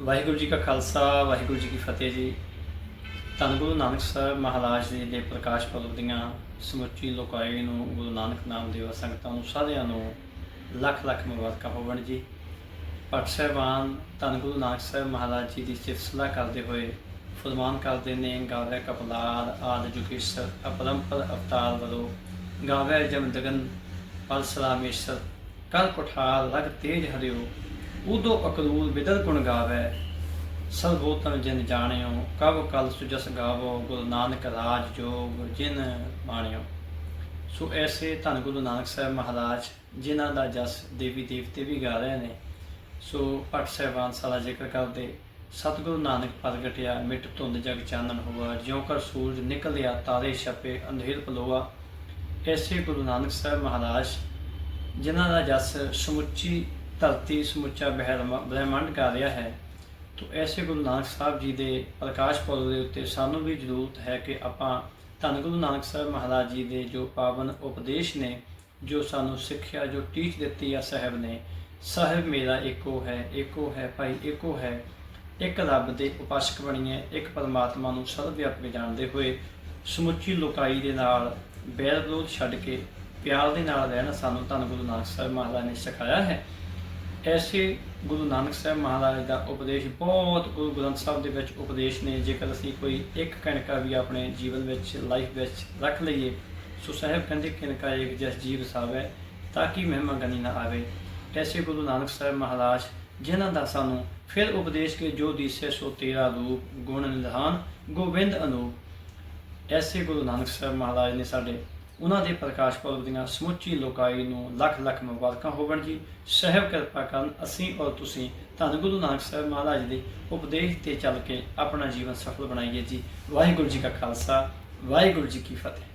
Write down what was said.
ਵਾਹਿਗੁਰੂ ਜੀ ਕਾ ਖਾਲਸਾ, ਵਾਹਿਗੁਰੂ ਜੀ ਕੀ ਫਤਿਹ ਜੀ। ਧੰਨ ਗੁਰੂ ਨਾਨਕ ਸਾਹਿਬ ਮਹਾਰਾਜ ਜੀ ਦੇ ਪ੍ਰਕਾਸ਼ ਪੁਰਬ ਦੀਆਂ ਸਮੁੱਚੀ ਲੋਕਾਈ ਨੂੰ ਗੁਰੂ ਨਾਨਕ ਨਾਮ ਦੇਵ ਸੰਗਤਾਂ ਨੂੰ, ਸਾਰਿਆਂ ਨੂੰ ਲੱਖ ਲੱਖ ਮੁਬਾਰਕਾਂ ਹੋਵਣ ਜੀ। ਭੱਟ ਸਾਹਿਬਾਨ, ਧੰਨ ਗੁਰੂ ਨਾਨਕ ਸਾਹਿਬ ਮਹਾਰਾਜ ਜੀ ਦੀ ਸਿਫਤਸਲਾ ਕਰਦੇ ਹੋਏ ਫਰਮਾਨ ਕਰਦੇ ਨੇ, ਗਾਵੇ ਕਪਲਾਰ ਆਦ ਜੁਗੇਸ਼ਰ, ਅਪਰੰਪਰ ਅਵਤਾਰ ਵਰੋ, ਗਾਵੇ ਜਮ ਦਗਨ ਪਲ ਸਲਾਮੇਸ਼ਰ ਕਲ ਕੁਠਾਰ ਰਗ ਤੇਜ ਹਰਿਓ ਉਦੋ ਅਕਲੂਲ ਬਿਦਲ ਗੁਣ ਗਾਵੇ, ਸਰਬੋਤਮ ਜਿਨ ਜਾਣਿਓ ਕਬ ਕਲ ਸੁਜਸ ਗਾਵੋ, ਗੁਰੂ ਨਾਨਕ ਰਾਜ ਜੋਗ ਜਿਨ ਬਾਣਿਓ ਸੋ ਐਸੇ ਧੰਨ ਗੁਰੂ ਨਾਨਕ ਸਾਹਿਬ ਮਹਾਰਾਜ, ਜਿਨ੍ਹਾਂ ਦਾ ਜਸ ਦੇਵੀ ਦੇਵਤੇ ਵੀ ਗਾ ਰਹੇ ਨੇ, ਸੋ ਭੱਟ ਸਾਹਿਬਾਨ ਸਾਰਾ ਜ਼ਿਕਰ ਕਰਦੇ, ਸਤਿਗੁਰੂ ਨਾਨਕ ਪ੍ਰਗਟਿਆ ਮਿੱਟ ਧੁੰਦ ਜਗ ਚਾਨਣ ਹੋਆ, ਜਿਉ ਕਰ ਸੂਰਜ ਨਿਕਲਿਆ, ਤਾਰੇ ਛਪੇ, ਅੰਧੇਰ ਪਲੋਆ। ਐਸੇ ਗੁਰੂ ਨਾਨਕ ਸਾਹਿਬ ਮਹਾਰਾਜ, ਜਿਨ੍ਹਾਂ ਦਾ ਜਸ ਸਮੁੱਚੀ ਧਰਤੀ ਸਮੁੱਚਾ ਬਹਿਰਮ- ਬ੍ਰਹਿਮੰਡ ਕਰ ਰਿਹਾ ਹੈ। ਤੋ ਐਸੇ ਗੁਰੂ ਨਾਨਕ ਸਾਹਿਬ ਜੀ ਦੇ ਪ੍ਰਕਾਸ਼ ਪੁਰਬ ਦੇ ਉੱਤੇ ਸਾਨੂੰ ਵੀ ਜ਼ਰੂਰਤ ਹੈ ਕਿ ਆਪਾਂ ਧੰਨ ਗੁਰੂ ਨਾਨਕ ਸਾਹਿਬ ਮਹਾਰਾਜ ਜੀ ਦੇ ਜੋ ਪਾਵਨ ਉਪਦੇਸ਼ ਨੇ, ਜੋ ਸਾਨੂੰ ਸਿੱਖਿਆ, ਜੋ ਟੀਚ ਦਿੱਤੀ ਆ ਸਾਹਿਬ ਨੇ, ਸਾਹਿਬ ਮੇਰਾ ਇੱਕੋ ਹੈ ਇੱਕੋ ਹੈ ਭਾਈ, ਇੱਕੋ ਹੈ। ਇੱਕ ਰੱਬ ਦੇ ਉਪਾਸਕ ਬਣੀਏ, ਇੱਕ ਪਰਮਾਤਮਾ ਨੂੰ ਸਰਵਵਿਆਪਕ ਜਾਣਦੇ ਹੋਏ ਸਮੁੱਚੀ ਲੋਕਾਈ ਦੇ ਨਾਲ ਬੈਰ ਵਿਰੋਧ ਛੱਡ ਕੇ ਪਿਆਰ ਦੇ ਨਾਲ ਰਹਿਣਾ ਸਾਨੂੰ ਧੰਨ ਗੁਰੂ ਨਾਨਕ ਸਾਹਿਬ ਮਹਾਰਾਜ ਨੇ ਸਿਖਾਇਆ ਹੈ। ਐਸੇ ਗੁਰੂ ਨਾਨਕ ਸਾਹਿਬ ਮਹਾਰਾਜ ਦਾ ਉਪਦੇਸ਼ ਬਹੁਤ ਗੁਰੂ ਗ੍ਰੰਥ ਸਾਹਿਬ ਦੇ ਵਿੱਚ ਉਪਦੇਸ਼ ਨੇ। ਜੇਕਰ ਅਸੀਂ ਕੋਈ ਇੱਕ ਕਣਕਾ ਵੀ ਆਪਣੇ ਜੀਵਨ ਵਿੱਚ ਲਾਈਫ ਵਿੱਚ ਰੱਖ ਲਈਏ, ਸੋ ਸਾਹਿਬ ਕਹਿੰਦੇ ਕਣਕਾ ਇੱਕ ਜਸ ਜੀਵ ਸਾਵੇ ਤਾਂ ਕਿ ਮਹਿਮਾ ਗਨੀ ਨਾ ਆਵੇ। ਐਸੇ ਗੁਰੂ ਨਾਨਕ ਸਾਹਿਬ ਮਹਾਰਾਜ, ਜਿਨ੍ਹਾਂ ਦਾ ਸਾਨੂੰ ਫਿਰ ਉਪਦੇਸ਼ ਕੇ ਜੋ ਦੀਸੇ ਸੋ ਤੇਰਾ ਰੂਪ, ਗੁਣ ਨਿਧਾਨ, ਗੋਬਿੰਦ ਅਨੂਪ। ਐਸੇ ਗੁਰੂ ਨਾਨਕ ਸਾਹਿਬ ਮਹਾਰਾਜ ਨੇ ਸਾਡੇ ਉਹਨਾਂ ਦੇ ਪ੍ਰਕਾਸ਼ ਪੁਰਬ ਦੀਆਂ ਸਮੁੱਚੀ ਲੋਕਾਈ ਨੂੰ ਲੱਖ ਲੱਖ ਮੁਬਾਰਕਾਂ ਹੋਵਣ ਜੀ। ਸਹਿਬ ਕਿਰਪਾ ਕਰਨ ਅਸੀਂ ਔਰ ਤੁਸੀਂ ਧੰਨ ਗੁਰੂ ਨਾਨਕ ਸਾਹਿਬ ਮਹਾਰਾਜ ਦੇ ਉਪਦੇਸ਼ ਤੇ ਚੱਲ ਕੇ ਆਪਣਾ ਜੀਵਨ ਸਫਲ ਬਣਾਈਏ ਜੀ। ਵਾਹਿਗੁਰੂ ਜੀ ਕਾ ਖਾਲਸਾ, ਵਾਹਿਗੁਰੂ ਜੀ ਕੀ ਫਤਿਹ।